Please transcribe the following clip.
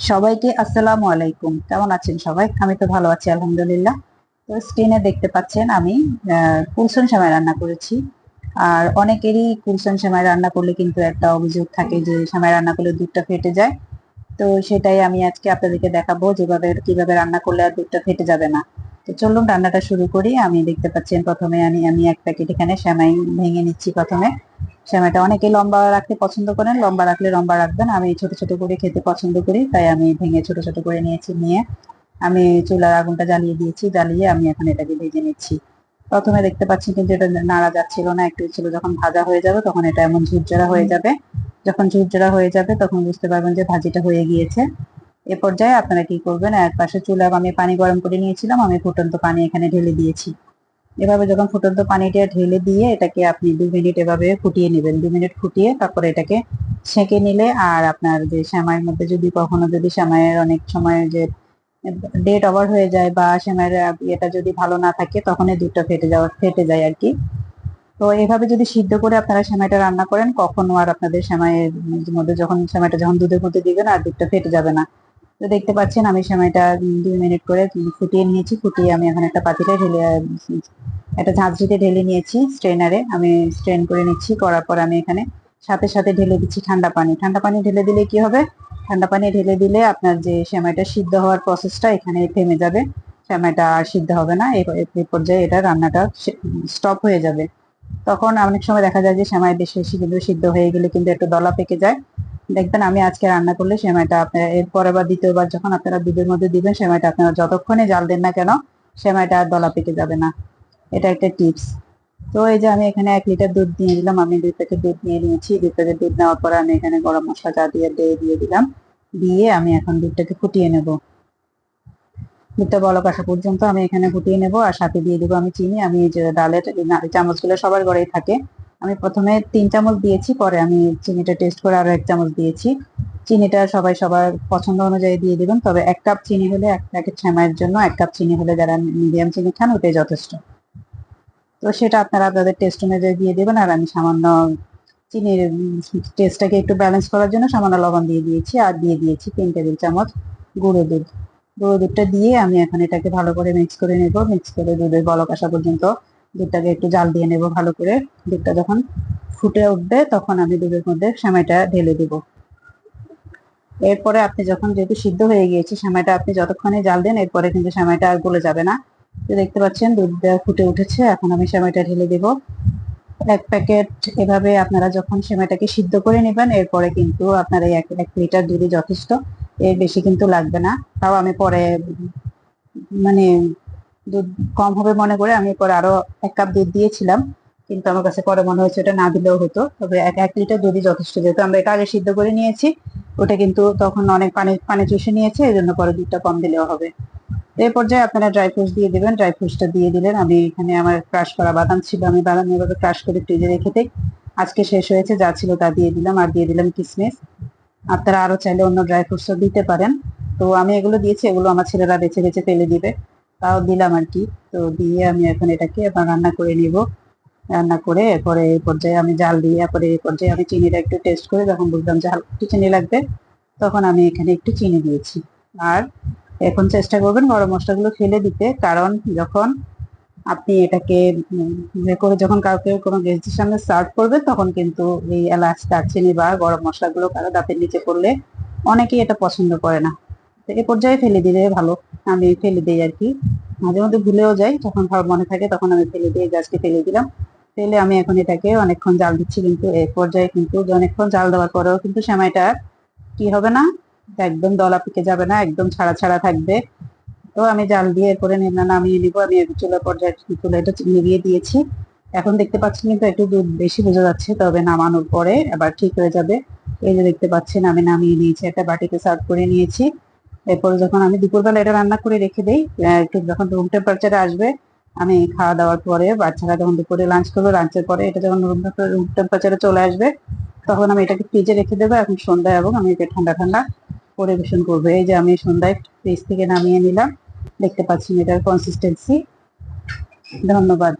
সবাইকে আসসালামু আলাইকুম। কেমন আছেন সবাই? আমি তো ভালো আছি, আলহামদুলিল্লাহ। তো স্ক্রিনে দেখতে পাচ্ছেন আমি কুলসন সেমাই রান্না করেছি। আর অনেকেরই কুলসন সেমাই রান্না করলে কিন্তু একটা অভিযোগ থাকে যে সেমাই রান্না করলে দুধটা ফেটে যায়। তো সেটাই আমি আজকে আপনাদেরকে দেখাবো, যেভাবে, কীভাবে রান্না করলে আর দুধটা ফেটে যাবে না। তো চলুন রান্নাটা শুরু করি। আমি দেখতে পাচ্ছেন প্রথমে আমি আমি এক প্যাকেট এখানে সেমাই ভেঙে নিচ্ছি প্রথমে। সেমাইটা অনেকে লম্বা রাখতে পছন্দ করেন, লম্বা রাখলে লম্বা রাখবেন। আমি ছোট ছোট করে খেতে পছন্দ করি, তাই আমি ভেঙে ছোট ছোট করে নিয়েছি নিয়ে আমি চুলার আগুনটা জ্বালিয়ে দিয়েছি, জ্বালিয়ে আমি এখন এটাকে ভেজে নিচ্ছি। প্রথমে দেখতে পাচ্ছি কিন্তু এটা নাড়া যাচ্ছিল না, একটু ছিল যখন ভাজা হয়ে যাবে তখন এটা এমন ঝুরঝারা হয়ে যাবে। যখন ঝুরঝারা হয়ে যাবে তখন বুঝতে পারবেন যে ভাজিটা হয়ে গিয়েছে। এ পর্যায়ে আপনারা কি করবেন? এক পাশে চুলা আমি পানি গরম করে নিয়েছিলাম, আমি ফুটন্ত পানি এখানে ঢেলে দিয়েছি। এভাবে যখন ফুটন্ত পানিটা ঢেলে দিয়ে এটাকে আপনি দু মিনিট এভাবে ফুটিয়ে নেবেন। দু মিনিট ফুটিয়ে তারপরে এটাকে ছেঁকে নিলে আর আপনার যে সেমাইয়ের মধ্যে যদি কখনো যদি সেমাইয়ের অনেক সময় যে ডেট ওভার হয়ে যায় বা সেমাইয়ের এটা যদি ভালো না থাকে, তখন এই দুধটা ফেটে যাওয়া, ফেটে যায় আর কি। তো এভাবে যদি সিদ্ধ করে আপনারা সেমাইটা রান্না করেন, কখনো আর আপনাদের সেমাইয়ের মধ্যে যখন সেমাইটা যখন দুধের মধ্যে দিবেন আর দুধটা ফেটে যাবে না। তো দেখতে পাচ্ছেন, আমি সেমাইটা দুই মিনিট করে ফুটিয়ে নিয়েছি, ফুটিয়ে আমি এখন একটা পাতিলে ঢেলে একটা ঝাঁঝরিতে ঢেলে নিয়েছি স্ট্রেনারে আমি স্ট্রেন করে নিচ্ছি, করার পর আমি এখানে সাথে সাথে ঢেলে দিচ্ছি ঠান্ডা পানি। ঠান্ডা পানি ঢেলে দিলে কি হবে? ঠান্ডা পানি ঢেলে দিলে আপনার যে সেমাইটা সিদ্ধ হওয়ার প্রসেসটা এখানে থেমে যাবে। সেমাইটা আর সিদ্ধ হবে না এই পর্যায়ে এটা রান্নাটা স্টপ হয়ে যাবে। তখন অনেক সময় দেখা যায় যে সেমাই বেশি কিন্তু সিদ্ধ হয়ে গেলে কিন্তু একটু দলা পেকে যায়। দেখবেন আমি আজকে রান্না করলে সেমাইটা আপনারা এরপরে বা দ্বিতীয়বার যখন আপনারা দুধের মধ্যে দিবেন, সেমাইটা আপনারা যতক্ষণে জাল দেন না কেন, সেমাইটা আর দলা পেকে যাবে না। এটা একটা টিপস। তো এই যে আমি এখানে এক লিটার দুধ নিয়ে দিলাম আমি দুই প্যাকেট দুধ নিয়ে নিয়েছি। দুই প্যাকেট দুধ নেওয়ার পরে আমি এখানে গরম মশলা চা দিয়ে দিয়ে দিয়ে দিলাম, দিয়ে আমি এখন দুধটাকে ফুটিয়ে নেব। দুধটা বলক আসা পর্যন্ত আমি এখানে ফুটিয়ে নেব, আর সাথে দিয়ে দেবো আমি চিনি। আমি যে ডালের চামচগুলো সবার ঘরেই থাকে। আমি প্রথমে তিন চামচ দিয়েছি, পরে আমি চিনিটা টেস্ট করে আরও এক চামচ দিয়েছি। চিনিটা সবাই সবার পছন্দ অনুযায়ী দিয়ে দিবেন, তবে এক কাপ চিনি হলে এক প্যাকেট সেমাইয়ের জন্য এক কাপ চিনি হলে যারা মিডিয়াম চিনি খান ওটাই যথেষ্ট। তো সেটা আপনারা আপনাদের টেস্ট অনুযায়ী দিয়ে দেবেন, আর আমি সামান্য চিনির টেস্টটাকে একটু ব্যালেন্স করার জন্য সামান্য লবণ দিয়ে দিয়েছি, আর দিয়ে দিয়েছি তিন টেবিল চামচ গুঁড়ো দুধ। গুঁড়ো দুধটা দিয়ে আমি এখন এটাকে ভালো করে মিক্স করে নেব মিক্স করে দুধের বলক আসা পর্যন্ত দুধটাকে একটু জাল দিয়ে নেব ভালো করে। দুধটা যখন ফুটে উঠবে, তখন আমি দুধের মধ্যে সেমাইটা ঢেলে দেব। এরপরে আপনি যখন যেহেতু সিদ্ধ হয়ে গিয়েছে সেমাইটা, আপনি যতক্ষণে জাল দেন, এরপরে কিন্তু সেমাইটা আর গলে যাবে না। তো দেখতে পাচ্ছেন দুধটা ফুটে উঠেছে, এখন আমি সেমাইটা ঢেলে দেব। এক প্যাকেট এভাবে আপনারা যখন সেমাইটাকে সিদ্ধ করে নেবেন, এরপরে কিন্তু আপনার এই এক এক লিটার দুধই যথেষ্ট। এর বেশি কিন্তু লাগবে না। তাও আমি পরে মানে দুধ কম হবে মনে করে আমি পরে আরও এক কাপ দুধ দিয়েছিলাম, কিন্তু আমার কাছে পরে মনে হচ্ছে ওটা না দিলেও হতো। তবে এক এক লিটার দুধই যথেষ্ট, যেহেতু আমরা এটা আগে সিদ্ধ করে নিয়েছি, ওটা কিন্তু তখন অনেক পানি পানি চুষে নিয়েছে, এই জন্য পরে দুধটা কম দিলেও হবে। এই পর্যায়ে আপনারা ড্রাই ফ্রুটস দিয়ে দেবেন ড্রাই ফ্রুটসটা দিয়ে দিলেন। আমি এখানে আমার ক্রাশ করা বাদাম ছিল, আমি বাদাম এভাবে ক্রাশ করে ফ্রিজে রেখে দিই। আজকে শেষ হয়েছে, যা ছিল তা দিয়ে দিলাম, আর দিয়ে দিলাম কিসমিস। আপনারা আরও চাইলে অন্য ড্রাই ফ্রুটসও দিতে পারেন। তো আমি এগুলো দিয়েছি, এগুলো আমার ছেলেরা বেছে বেছে ফেলে দিবে। তাও দিলাম আর কি। তো দিয়ে আমি এখন এটাকে রান্না করে নিব। রান্না করে এরপরে এই পর্যায়ে আমি জাল দিয়ে, এরপরে এই পর্যায়ে আমি চিনিটা একটু টেস্ট করে যখন বুঝলাম যে একটু চিনি লাগবে, তখন আমি এখানে একটু চিনি দিয়েছি। আর এখন চেষ্টা করবেন গরম মশলাগুলো ফেলে দিতে, কারণ যখন আপনি এটাকে ইয়ে করে যখন কাউকে কোনো গেস্টের সামনে সার্ভ করবে, তখন কিন্তু এই এলাচ, দারচিনি বা গরম মশলাগুলো কারও দাঁতের নিচে পড়লে অনেকেই এটা পছন্দ করে না। তো এ পর্যায়ে ফেলে দিলে ভালো। আমি ফেলে দিই আর কি। মাঝে মধ্যে ভুলেও যাই, যখন মনে থাকে তখন আমি ফেলে দিয়ে গাছকে ফেলে দিলাম। ফেলে আমি এখন এটাকে অনেকক্ষণ জাল দিচ্ছি কিন্তু এই পর্যায়ে কিন্তু অনেকক্ষণ জাল দেওয়ার পরেও কিন্তু সেমাইটা কি হবে না? একদম দলা পিকে যাবে না, একদম ছাড়া ছাড়া থাকবে। তো আমি জাল দিয়ে এরপরে না নামিয়ে নিব। আমি চুলা পর্যায়ে চুলা এটা নিভিয়ে দিয়েছি। এখন দেখতে পাচ্ছেন কিন্তু একটু দুধ বেশি বোঝা যাচ্ছে, তবে নামানোর পরে আবার ঠিক হয়ে যাবে। এই যে দেখতে পাচ্ছেন, আমি নামিয়ে নিয়েছি, একটা বাটিতে সার্ভ করে নিয়েছি। এরপরে যখন আমি দুপুরবেলা এটা রান্না করে রেখে দিই একটু যখন রুম টেম্পারেচারে আসবে, আমি খাওয়া দাওয়ার পরে বাচ্চারা যখন দুপুরে লাঞ্চ করবে লাঞ্চের পরে এটা যখন রুম রুম টেম্পারেচারে চলে আসবে, তখন আমি এটাকে ফ্রিজে রেখে দেবো। এখন সন্ধ্যায় এবং আমি এটা ঠান্ডা ঠান্ডা পরিবেশন করব। এই যে আমি সন্ধ্যায় ফ্রিজ থেকে নামিয়ে নিলাম, দেখতে পাচ্ছেন এটার কনসিস্টেন্সি ধন্যবাদ।